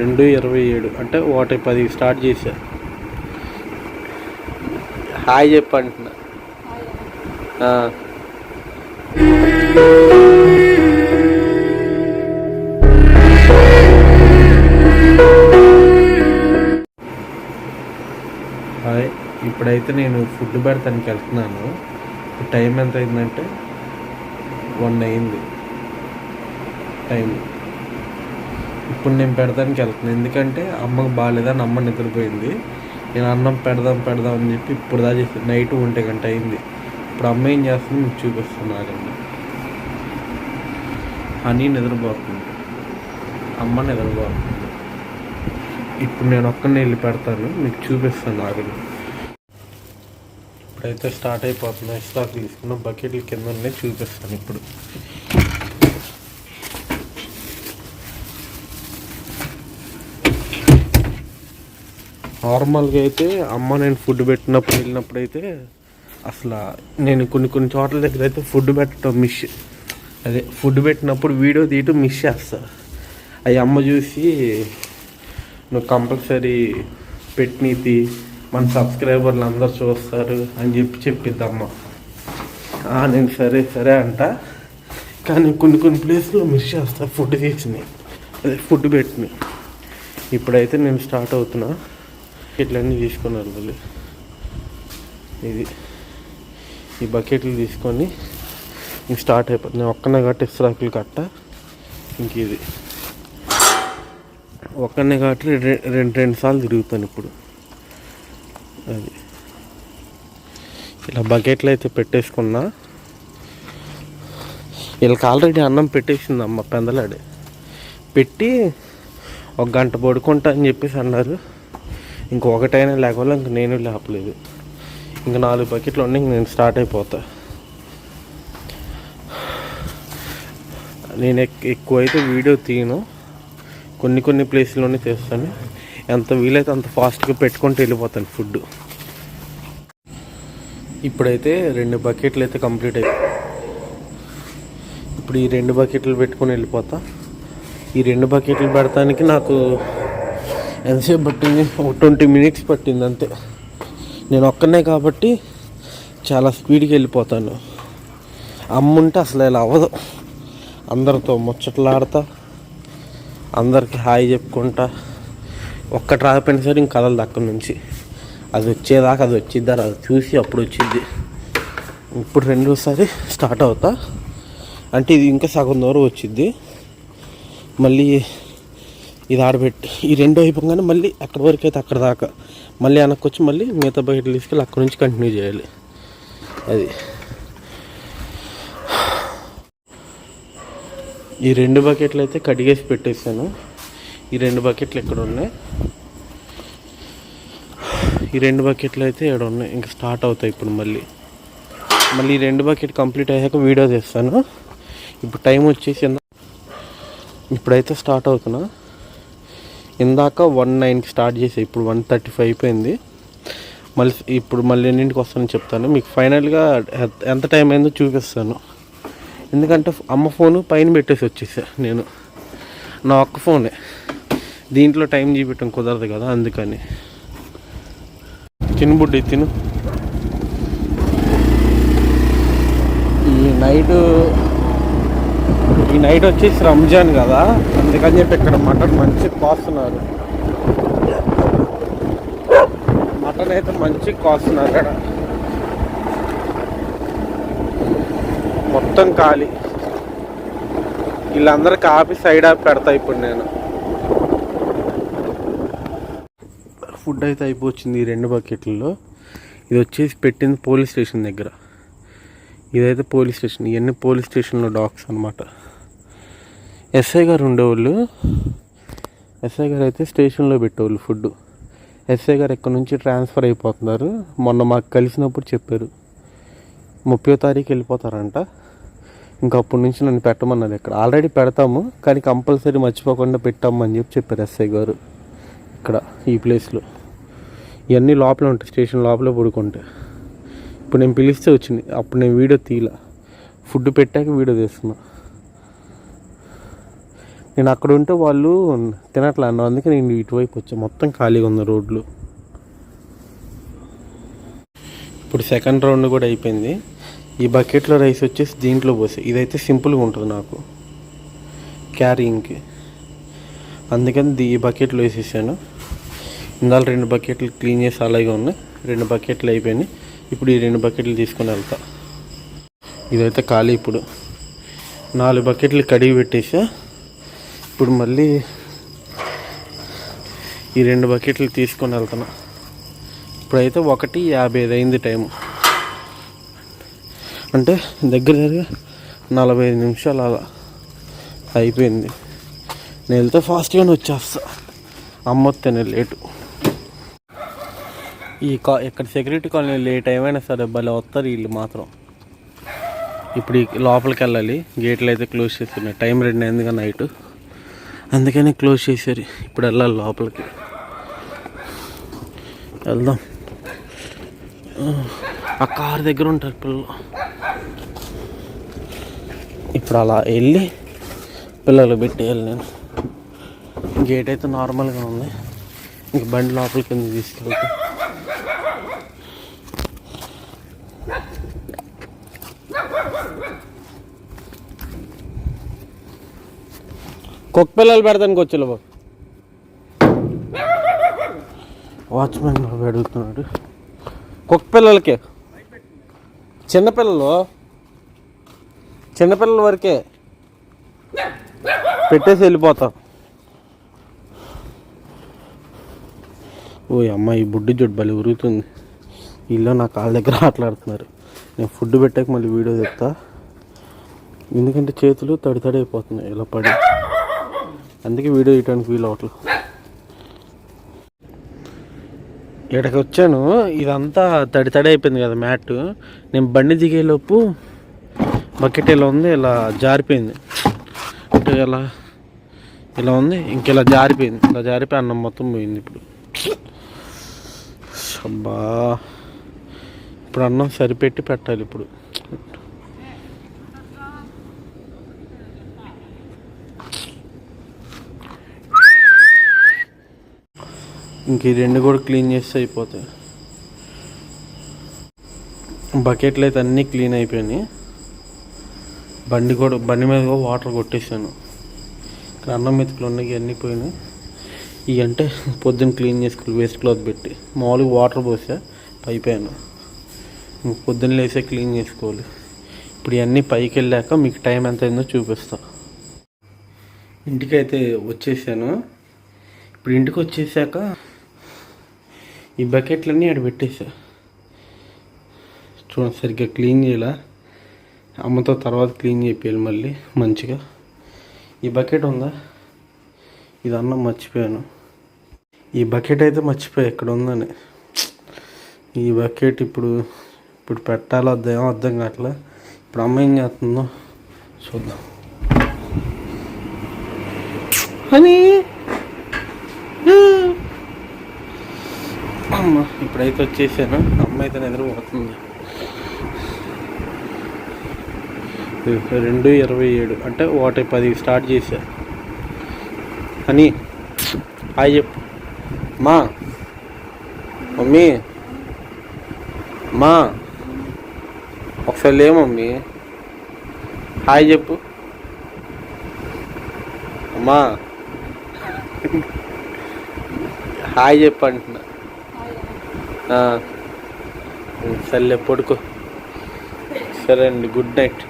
రెండు ఇరవై ఏడు. అంటే ఒకటి పది స్టార్ట్ చేశారు హాయ్ చెప్పంటున్నా హాయ్. ఇప్పుడైతే నేను ఫుడ్ పెడతానికి వెళ్తున్నాను. టైం ఎంత అయిందంటే వన్ అయింది. టైం ఇప్పుడు నేను పెడతానికి వెళ్తున్నాను ఎందుకంటే అమ్మకు బాగాలేదని అమ్మ నిద్రపోయింది. నేను అన్నం పెడదాం పెడదాం అని చెప్పి ఇప్పుడు దా చేసి నైట్ ఒంటి గంట అయింది. ఇప్పుడు అమ్మ ఏం చేస్తుంది? మీకు చూపిస్తాను ఆగండి హనీ నిద్రపోతుంది. అమ్మ నిద్రపోతుంది. ఇప్పుడు నేను ఒక్కనే వెళ్ళి పెడతాను. మీకు చూపిస్తాను ఆగండి. ఇప్పుడైతే స్టార్ట్ అయిపోతుంది. ఎక్స్ట్రా తీసుకున్న బకెట్లు కింద ఉన్నాయి. చూపిస్తాను ఇప్పుడు. నార్మల్గా అయితే అమ్మ నేను ఫుడ్ పెట్టినప్పుడు వెళ్ళినప్పుడు అయితే అసలు నేను కొన్ని కొన్ని చోట్ల దగ్గర అయితే ఫుడ్ పెట్టడం మిస్ అదే ఫుడ్ పెట్టినప్పుడు వీడియో తీయటం మిస్ చేస్తా. అవి అమ్మ చూసి నువ్వు కంపల్సరీ పెట్టినీతి మన సబ్స్క్రైబర్లు అందరు చూస్తారు అని చెప్పి చెప్పిద్ది అమ్మ నేను సరే సరే అంట. కానీ కొన్ని కొన్ని ప్లేస్లో మిస్ చేస్తా ఫుడ్ తీసినాయి అదే ఫుడ్ పెట్టినాయి ఇప్పుడైతే నేను స్టార్ట్ అవుతున్నా. బకెట్లన్నీ తీసుకొని వెళ్ళాలి ఇది. ఈ బకెట్లు తీసుకొని ఇంక స్టార్ట్ అయిపోతుంది నేను ఒక్కనే కాబట్టి ఇస్రాకులు కట్ట. ఇంక ఇది. ఒక్కనే కాబట్టి రెండు రెండు సార్లు తిరుగుతాను ఇప్పుడు. అది. ఇలా బకెట్లు అయితే పెట్టేసుకున్నా. వీళ్ళకి ఆల్రెడీ అన్నం పెట్టేసింది అమ్మ పెందలాడే. పెట్టి ఒక గంట పడుకుంటా అని చెప్పేసి అన్నారు. ఇంకొకటైనా లేకపోతే ఇంక నేను లేపలేదు. ఇంక నాలుగు బకెట్లు ఉన్నాయి ఇంక నేను స్టార్ట్ అయిపోతా. నేను ఎక్కువ అయితే వీడియో తీయను. కొన్ని కొన్ని ప్లేస్లోనే చేస్తాను. ఎంత వీలైతే అంత ఫాస్ట్గా పెట్టుకుంటూ వెళ్ళిపోతాను ఫుడ్ ఇప్పుడైతే రెండు బకెట్లు అయితే కంప్లీట్ అయిపోయి ఇప్పుడు ఈ రెండు బకెట్లు పెట్టుకొని వెళ్ళిపోతా. ఈ రెండు బకెట్లు పెడతానికి నాకు ఎంతసేపు పట్టింది ఒక ట్వంటీ మినిట్స్ పట్టింది అంతే. నేను ఒక్కనే కాబట్టి చాలా స్పీడ్కి వెళ్ళిపోతాను. అమ్ముంటే అసలు ఇలా అవ్వదు. అందరితో ముచ్చట్లాడతా అందరికి హాయ్ చెప్పుకుంటా. ఒక్కటి రాకపోయినా సరే ఇంక కదలదు అక్కడి నుంచి. అది వచ్చేదాకా అది వచ్చిద్దా అది చూసి అప్పుడు వచ్చింది ఇప్పుడు రెండోసారి స్టార్ట్ అవుతా. అంటే ఇది ఇంకా సగం దూరం వచ్చింది మళ్ళీ ఇది ఆడబెట్టి ఈ రెండు అయిపోగానే మళ్ళీ అక్కడి వరకు అయితే అక్కడ దాకా మళ్ళీ వెనక్కి మళ్ళీ మిగతా బకెట్లు తీసుకెళ్ళి అక్కడ నుంచి కంటిన్యూ చేయాలి. అది. ఈ రెండు బకెట్లు అయితే కడిగేసి పెట్టేసాను. ఈ రెండు బకెట్లు ఎక్కడ ఉన్నాయి? ఈ రెండు బకెట్లు అయితే ఇక్కడ ఉన్నాయి. ఇంకా స్టార్ట్ అవుతాయి ఇప్పుడు మళ్ళీ. మళ్ళీ ఈ రెండు బకెట్ కంప్లీట్ అయ్యాక వీడియో చేస్తాను ఇప్పుడు టైం వచ్చేసి ఇప్పుడైతే స్టార్ట్ అవుతున్నా. ఇందాక వన్ నైన్కి స్టార్ట్ చేసి ఇప్పుడు వన్ థర్టీ ఫైవ్ అయిపోయింది. మళ్ళీ ఇప్పుడు మళ్ళీ ఎన్నింటికి వస్తానని చెప్తాను. మీకు ఫైనల్గా ఎంత టైం అయిందో చూపిస్తాను. ఎందుకంటే అమ్మ ఫోను పైన పెట్టేసి వచ్చేసా నేను. నా ఒక్క ఫోనే దీంట్లో టైం చూపించడం కుదరదు కదా అందుకని. తిను బుడ్డి తిను. ఈ నైట్ ఈ నైట్ వచ్చేసి రంజాన్ కదా? అందుకని చెప్పి ఇక్కడ మటన్ మంచి కాస్తున్నారు. మటన్ అయితే మంచి కాస్తున్నారు ఇక్కడ. మొత్తం ఖాళీ. వీళ్ళందరికీ ఆపి సైడ్ ఆపి పెడతా ఇప్పుడు నేను. ఫుడ్ అయితే అయిపోయింది ఈ రెండు బకెట్లలో. ఇది వచ్చేసి పెట్టింది పోలీస్ స్టేషన్ దగ్గర. ఇదైతే పోలీస్ స్టేషన్. ఇవన్నీ పోలీస్ స్టేషన్లో డాగ్స్ అనమాట ఎస్ఐ గారు ఉండేవాళ్ళు. ఎస్ఐ గారు అయితే స్టేషన్లో పెట్టేవాళ్ళు ఫుడ్ ఎస్ఐ గారు ఎక్కడి నుంచి ట్రాన్స్ఫర్ అయిపోతున్నారు? మొన్న మాకు కలిసినప్పుడు చెప్పారు. ముప్పై తారీఖు వెళ్ళిపోతారంట. ఇంకా అప్పటి నుంచి నన్ను పెట్టమన్నారు ఇక్కడ. ఆల్రెడీ పెడతాము కానీ కంపల్సరీ మర్చిపోకుండా పెట్టామని చెప్పి చెప్పారు ఎస్ఐ గారు ఇక్కడ ఈ ప్లేస్లో. ఇవన్నీ లోపల ఉంటాయి స్టేషన్ లోపల పడుకుంటే ఇప్పుడు నేను పిలిస్తే వచ్చింది అప్పుడు నేను వీడియో తీయలే. ఫుడ్ పెట్టాక వీడియో తీస్తున్నా. నేను అక్కడ ఉంటే వాళ్ళు తినట్లే అన్నారు. అందుకే నేను ఇటువైపు వచ్చా. మొత్తం ఖాళీగా ఉంది రోడ్లు. ఇప్పుడు సెకండ్ రౌండ్ కూడా అయిపోయింది. ఈ బకెట్లో రైస్ వచ్చేసి దీంట్లో పోసే. ఇదైతే సింపుల్గా ఉంటుంది నాకు. క్యారీయింగ్కి. అందుకని దీ- ఈ బకెట్లో వేసేసాను. ఇందాక రెండు బకెట్లు క్లీన్ చేసి అలాగే ఉన్నాయి. రెండు బకెట్లు అయిపోయినాయి. ఇప్పుడు ఈ రెండు బకెట్లు తీసుకొని వెళ్తా. ఇదైతే ఖాళీ ఇప్పుడు. నాలుగు బకెట్లు కడిగి పెట్టేసా. ఇప్పుడు మళ్ళీ ఈ రెండు బకెట్లు తీసుకొని వెళ్తున్నా. ఇప్పుడైతే ఒకటి యాభై ఐదు అయింది టైము అంటే దగ్గర దగ్గర నలభై ఐదు నిమిషాలు అలా అయిపోయింది. నేను వెళ్తే ఫాస్ట్గానే వచ్చేస్తా. అమ్మొస్తేనే లేటు. ఈ కా ఇక్కడ సెక్యూరిటీ కాలనీ లేట్ ఏమైనా సరే భలే వస్తారు వీళ్ళు మాత్రం. ఇప్పుడు ఈ లోపలికి వెళ్ళాలి. గేట్లు అయితే క్లోజ్ చేస్తున్నాయి టైం రెండు అయింది కదా నైట్. అందుకని క్లోజ్ చేశారు. ఇప్పుడు వెళ్ళాలి లోపలికి. వెళ్దాం. ఆ కార్ దగ్గర ఉంటారు పిల్లలు. ఇప్పుడు అలా వెళ్ళి పిల్లలు పెట్టేయాలి నేను. గేట్ అయితే నార్మల్గా ఉంది. ఇంక బండి లోపలికి ఎందుకు తీసుకెళ్తా కుక్క పిల్లలు పెడతానికి వచ్చి బాబు. వాచ్మెన్ పెడుతున్నాడు అడుగుతున్నాడు. కుక్క పిల్లలకే. చిన్నపిల్లలు చిన్నపిల్లల వరకే పెట్టేసి వెళ్ళిపోతాం. ఓ అమ్మ ఈ బుడ్డి జుట్టు బలి ఉరుగుతుంది. వీళ్ళు నా కాళ్ళ దగ్గర ఆటలాడుతున్నారు. నేను ఫుడ్ పెట్టాక మళ్ళీ వీడియో చెప్తా ఎందుకంటే చేతులు తడి తడి అయిపోతున్నాయి. ఇలా పడి అందుకే వీడియో తీయడానికి వీలు అవట్లేదు ఇక్కడికి వచ్చాను. ఇదంతా తడి తడి అయిపోయింది కదా మ్యాట్. నేను బండి దిగేలోపు బకెట్ ఇలా ఉంది ఇలా జారిపోయింది. అంటే ఇలా ఇలా ఉంది ఇంక ఇలా జారిపోయింది. ఇలా జారిపోయి అన్నం మొత్తం పోయింది ఇప్పుడు. అబ్బా ఇప్పుడు అన్నం సరిపెట్టి పెట్టాలి ఇప్పుడు. ఇంక ఈ రెండు కూడా క్లీన్ చేస్తే అయిపోతాయి. బకెట్లు అయితే అన్నీ క్లీన్ అయిపోయినాయి. బండి కూడా బండి మీద కూడా వాటర్ కొట్టేసాను. ఇక్కడ అన్నం మెతుకులు ఉన్నాయి ఇవన్నీ పోయినాయి. ఇవి అంటే పొద్దున్న క్లీన్ చేసుకోవాలి వేస్ట్ క్లాత్ పెట్టి మామూలుగా వాటర్ పోసా పైపోయాను. ఇంక పొద్దున్న లేసే క్లీన్ చేసుకోవాలి. ఇప్పుడు ఇవన్నీ పైకి వెళ్ళాక మీకు టైం ఎంత అయిందో చూపిస్తా. ఇంటికైతే వచ్చేసాను. ఇప్పుడు ఇంటికి వచ్చేసాక ఈ బకెట్లన్నీ ఆడ పెట్టేసా. చూడండి సరిగ్గా క్లీన్ చేయాల. అమ్మతో తర్వాత క్లీన్ చేయాలి మళ్ళీ మంచిగా. ఈ బకెట్ ఉందా? ఇది అన్నం మర్చిపోయాను. ఈ బకెట్ అయితే మర్చిపోయా ఎక్కడ ఉందని. ఈ బకెట్ ఇప్పుడు ఇప్పుడు పెట్టాలో అర్థం అర్థం కావట్లే. ఇప్పుడు అమ్మ ఏం చేస్తుందో చూద్దాం. అని అమ్మ ఇప్పుడైతే వచ్చేసాను. అమ్మ అయితే నిద్రపోతుంది రెండు ఇరవై ఏడు. అంటే ఒకటి పది స్టార్ట్ చేశా. అని హాయ్ చెప్పు. మా మమ్మీ మా ఒకసారి లే మమ్మీ. హాయ్ చెప్పు. అమ్మా హాయ్ చెప్పు అంటున్నా. సర్లే పడుకో. సరే అండి గుడ్ నైట్.